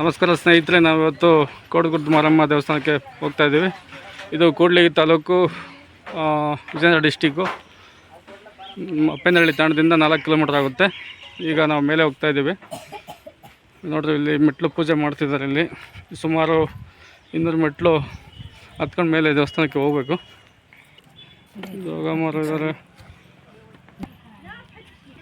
ನಮಸ್ಕಾರ ಸ್ನೇಹಿತರೆ ನಾವು ಇವತ್ತು ಕೋಟಗುಡ್ಡ ಮಾರಮ್ಮ ದೇವಸ್ಥಾನಕ್ಕೆ ಹೋಗ್ತಾ ಇದ್ದೀವಿ. ಇದು ಕೂಡ್ಲಿಗಿ ತಾಲೂಕು ವಿಜಯನಗರ ಡಿಸ್ಟಿಕ್ಕು. ಅಪ್ಪೇನಹಳ್ಳಿ ತಾಣದಿಂದ ನಾಲ್ಕು ಕಿಲೋಮೀಟರ್ ಆಗುತ್ತೆ. ಈಗ ನಾವು ಮೇಲೆ ಹೋಗ್ತಾ ಇದ್ದೀವಿ. ನೋಡ್ರಿ, ಇಲ್ಲಿ ಮೆಟ್ಲು ಪೂಜೆ ಮಾಡ್ತಿದ್ದಾರೆ ಇಲ್ಲಿ. ಸುಮಾರು ಇನ್ನೂರು ಮೆಟ್ಲು ಹತ್ಕೊಂಡು ಮೇಲೆ ದೇವಸ್ಥಾನಕ್ಕೆ ಹೋಗಬೇಕು.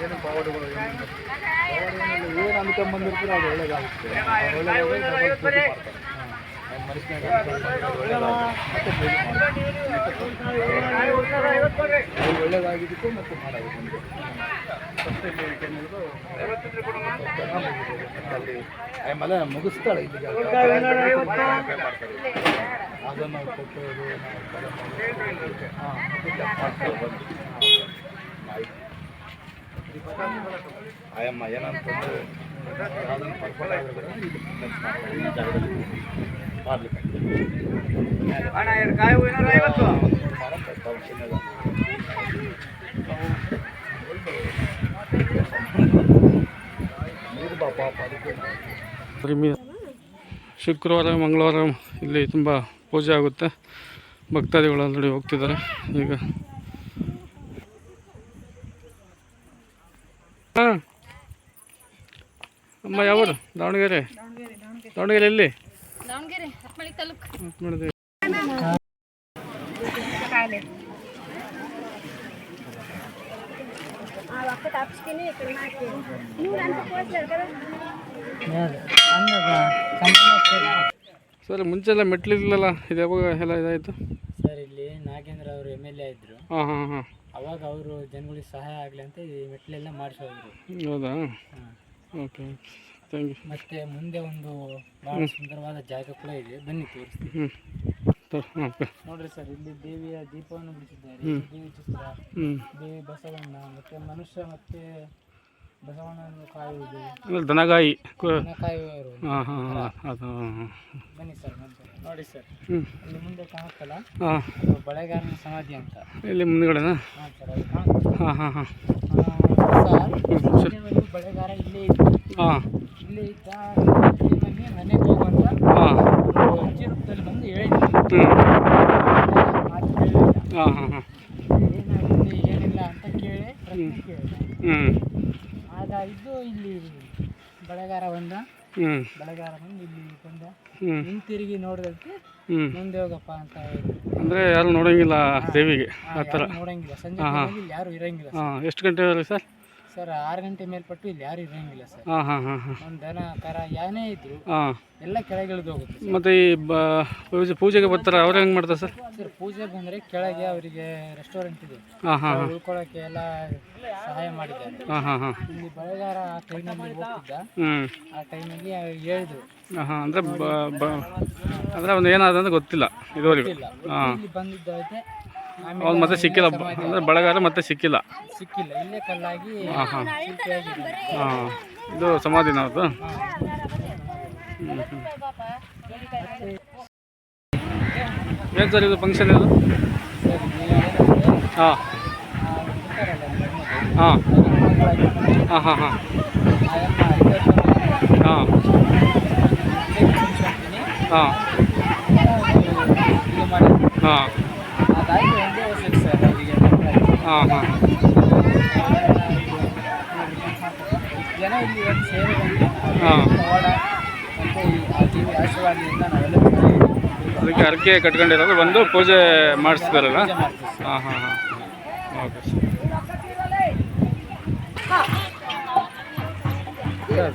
ಏನು ಅನ್ಕೊಂಬಂದಿರ್ತೀರ ಅದು ಒಳ್ಳೇದಾಗುತ್ತೆ. ಒಳ್ಳೇದಾಗಿದ್ದಕ್ಕೂ ಮತ್ತೆ ಮಾಡೋದು ಆಮೇಲೆ ಮುಗಿಸ್ತಾಳೆ ಇಲ್ಲಿಗೆ ಅದನ್ನು ಕೊಟ್ಟೋದು ಆಯಮ್ಮ ಏನಂತಂದ್ರೆ ಯಾವುದನ್ನು. ಈ ಜಾಗದಲ್ಲಿ ಮಾಡ್ಲಿಕ್ಕೆ ಶುಕ್ರವಾರ ಮಂಗಳವಾರ ಇಲ್ಲಿ ತುಂಬ ಪೂಜೆ ಆಗುತ್ತೆ. ಭಕ್ತಾದಿಗಳು ಆಲ್ರೆಡಿ ಹೋಗ್ತಿದ್ದಾರೆ. ಈಗ ಹಾಂ. ಅಮ್ಮ ಯಾವರು? ದಾವಣಗೆರೆ? ದಾವಣಗೆರೆ ಎಲ್ಲಿ? ಸರಿ ಮುಂಚೆ ಎಲ್ಲ ಮೆಟ್ಲಿರ್ಲಿಲ್ಲ ಇದು ಯಾವಾಗ ಎಲ್ಲ ಇದಾಯಿತು? ಸರ್ ಇಲ್ಲಿ. ನಾಗೇಂದ್ರ ಅವರು ಎಂ ಎಲ್ ಎ ಇದ್ರು. ಹಾಂ ಹಾಂ ಹಾಂ. ಅವಾಗ ಅವರು ಜನಗಳಿಗೆ ಸಹಾಯ ಆಗಲಿ ಅಂತ ಈ ಮೆಟ್ಲೆಲ್ಲ ಮಾಡಿಸೋದ್ರು ಹೌದಾ? ಓಕೆ. Thank you. ಮತ್ತೆ ಮುಂದೆ ಒಂದು ಬಹಳ ಸುಂದರವಾದ ಜಾಗ ಕೂಡ ಇದೆ. ಬನ್ನಿ ತೋರಿಸ್ತೀವಿ ಹ್ಞೂ ನೋಡ್ರಿ ಸರ್ ಇಲ್ಲಿ ದೇವಿಯ ದೀಪವನ್ನು ಬಿಡಿಸಿದ್ದಾರೆ. ದೇವಿ ಚಿತ್ರ ದೇವಿ ಬಸವಣ್ಣ ಮತ್ತೆ ಮನುಷ್ಯ ಮತ್ತೆ ಬಸವಣ್ಣನ ಕಾಯುವುದು ದನಗಾಯಿ. ಕು- ಕಾಯುವವರು ಹಾಂ ಹಾಂ ಹಾಂ. ಅದು ಬನ್ನಿ ಸರ್ ಮತ್ತೆ. ನೋಡಿ ಸರ್. ಹ್ಞೂ ಇಲ್ಲಿ ಮುಂದೆ ಕಾಣುತ್ತಲ್ಲ? ಹಾಂ. ಅದು ಬಳೆಗಾರನ ಸಮಾಧಿ ಅಂತ. ಇಲ್ಲಿ ಮುಂದ್ಗಡೆನಾ? ಹಾಂ ಸರ್ ಅದು ಕಾಣುತ್ತೆ. ಹಾಂ ಹಾಂ ಹಾಂ. ಸರ್ ಬಳೆಗಾರ ಇಲ್ಲೇ ಹಾಂ. ಇಲ್ಲೇ ಇದ್ದ ಮನೆಗೆ ಹೋಗುವಂತ ಹಾಂ. ಒಂದು ಅಜ್ಜಿ ರೂಪದಲ್ಲಿ ಬಂದು ಹೇಳಿದ್ರು ಹ್ಞೂ ಮಾತು ಕೇಳಿಲ್ಲ. ಹಾಂ ಹಾಂ ಹಾಂ. ಏನಿಲ್ಲ ಅಂತ ಕೇಳಿ ಪ್ರಶ್ನೆ ಕೇಳಿದೆ. ಹ್ಞೂ ಇದ್ದು ಇಲ್ಲಿ ಬಳೆಗಾರ ಬಂದ. ಹ್ಞೂ ಬಳೆಗಾರ ಬಂದು ಇಲ್ಲಿ ಬಂದ ಹ್ಞೂ ಹಿಂತಿರುಗಿ ನೋಡಿದಕ್ಕೆ ಹ್ಞೂ ಮುಂದೆ ಹೋಗಪ್ಪ ಅಂತ ಹೇಳಿದ್ರು ಅಂದರೆ ಯಾರು ನೋಡೋಂಗಿಲ್ಲ ದೇವಿಗೆ ಆ, ಆ ಥರ. ಯಾರು ನೋಡಂಗಿಲ್ಲ. ಸಂಜೆ. ಇಲ್ಲಿ ಯಾರು ಇರಂಗಿಲ್ಲ ಹಾಂ ಎಷ್ಟು ಗಂಟೆ ಸರ್? ಸರ್ ಆರು ಗಂಟೆ ಮೇಲ್ಪಟ್ಟು ಇಲ್ಲಿ ಯಾರು ಇರಂಗಿಲ್ಲ ಸರ್. ಹಾಂ ಹಾಂ ಹಾಂ ಹಾಂ. ಒಂದು ದನ ಕರ ಯಾನೇ ಇದ್ರು ಹಾಂ. ಎಲ್ಲ ಕೆಳಗೆ ಇಳಿದು ಹೋಗುತ್ತೆ ಮತ್ತೆ ಈ ಬ ಪೂಜೆ ಪೂಜೆಗೆ ಬರ್ತಾರೆ ಅವ್ರು ಹೆಂಗೆ ಮಾಡ್ತಾರೆ ಸರ್? ಸರ್ ಪೂಜೆ ಬಂದ್ರೆ ಕೆಳಗೆ ಅವರಿಗೆ ರೆಸ್ಟೋರೆಂಟ್ ಇದೆ. ಹಾಂ ಹಾಂ ಹಾಂ. ಉಳ್ಕೊಳ್ಳೋಕೆ ಎಲ್ಲ ಸಹಾಯ ಮಾಡಿದ್ದಾರೆ. ಹಾಂ ಹಾಂ ಹಾಂ. ಇಲ್ಲಿ ಬಳೆಗಾರ ಆ ಟೈಮಲ್ಲಿ ಹೋಗ್ತಿದ್ದ. ಹ್ಞೂ ಆ ಟೈಮಲ್ಲಿ ಹೇಳಿದ್ರು. ಹಾಂ ಹಾಂ ಅಂದರೆ ಅಂದರೆ ಒಂದು ಏನಾದಂತ ಗೊತ್ತಿಲ್ಲ ಇದುವರೆಗೂ. ಇಲ್ಲಿ ಬಂದಿದ್ದೈತೆ ಅವ್ನು ಮತ್ತೆ ಸಿಕ್ಕಿಲ್ಲ ಅಂದರೆ ಬಳಗಾರ ಮತ್ತೆ ಸಿಕ್ಕಿಲ್ಲ. ಸಿಕ್ಕಿಲ್ಲ ಇಲ್ಲೇ ಕಲ್ಲಾಗಿ ಹಾಂ. ಹಾಂ ಹಾಂ. ಇದು ಸಮಾಧಿನ ನಾವು ಏನು ಸರ್ ಇದು ಫಂಕ್ಷನ್ ಇದು? ಹಾಂ. ಹಾಂ. ಹಾಂ ಹಾಂ ಹಾಂ. ಹಾಂ. ಹಾಂ. ಹಾಂ ಅದಾಗಿ ಒಂದೇ ವರ್ಷಕ್ಕೆ ಸರ್ ಅವರಿಗೆ ಹಾಂ ಹಾಂ. ಜನ ಇಲ್ಲಿ ಒಂದು ಸೇರಿ ಬಂದು ಹಾಂ. ಓಡ ಮತ್ತು ಈ ಆ ದೇವಿ ಆಶೀರ್ವಾದದಿಂದ ನಾವೆಲ್ಲ ಬರ್ತೀವಿ. ಅದಕ್ಕೆ ಅರ್ಕೆ ಕಟ್ಕೊಂಡಿರೋದು. ಬಂದು ಪೂಜೆ ಮಾಡಿಸ್ತಾರಲ್ಲ? ಹಾಂ ಹಾಂ ಹಾಂ. ಓಕೆ. ಸರ್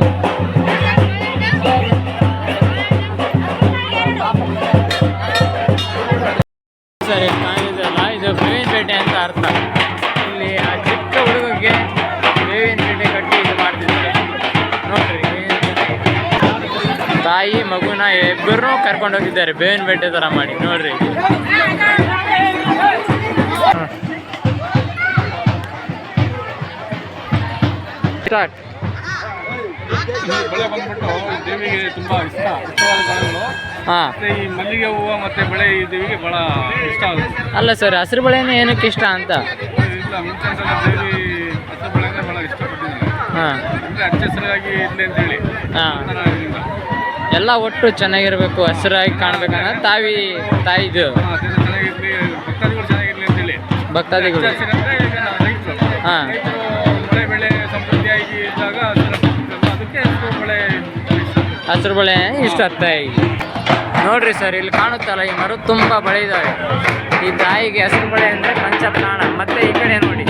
ಮಗುನ ಇಬ್ಬರು ಕರ್ಕೊಂಡು ಹೋಗಿದ್ದಾರೆ ಬೇವಿನ ಬೆಟ್ಟೆ ಥರ ಮಾಡಿ ನೋಡ್ರಿ. ಸ್ಟಾರ್ಟ್ ಈ ಬೆಳೆ ಬಂದ್ಬಿಟ್ಟು ಈ ದೇವಿಗೆ ತುಂಬ ಇಷ್ಟ ಇಷ್ಟವಾದ ಬೆಳೆಗಳು ಈ ಮಲ್ಲಿಗೆ ಹೂವು ಮತ್ತೆ ಬೆಳೆ ಈ ದೇವಿಗೆ ಭಾಳ ಇಷ್ಟ ಆಗುತ್ತೆ ಅಲ್ಲ ಸರ್ ಹಸಿರು ಬಳೆನೇ ಏನಕ್ಕೆ ಇಷ್ಟ ಅಂತ? ಇಲ್ಲ ಮುಂಚೆ ಸಲ ದೇವಿ ಹಸಿರು ಬಳೆ ಅಂದರೆ ಇಷ್ಟಪಟ್ಟಿದ್ದೀನಿ ಹಸಿರಾಗಿ ಇರಲಿ ಅಂತೇಳಿ ಹಾಂ ಎಲ್ಲ ಒಟ್ಟು ಚೆನ್ನಾಗಿರ್ಬೇಕು ಹಸಿರಾಗಿ ಕಾಣ್ಬೇಕಂದ್ರೆ ತಾವಿ ತಾಯಿದು ಭಕ್ತಾದಿಗಳು ಹಾಂ. ಮಳೆ ಬೆಳೆ ಸಮೃದ್ಧಿಯಾಗಿ ಇದ್ದಾಗ ಹಸಿರು ಅದಕ್ಕೆ ಬೆಳೆ ಇಷ್ಟ ಹಸಿರು ಬಳೆ ಇಷ್ಟ ತಾಯಿ. ನೋಡ್ರಿ ಸರ್ ಇಲ್ಲಿ ಕಾಣುತ್ತಲ್ಲ ಈ ಮರು ತುಂಬಾ ಬಳೆ ಇದ್ದಾವೆ ಈ ತಾಯಿಗೆ ಹಸಿರು ಬಳೆ ಅಂದರೆ ಪಂಚಪ್ರಾಣ ಮತ್ತೆ ಈ ಕಡೆ ನೋಡಿ.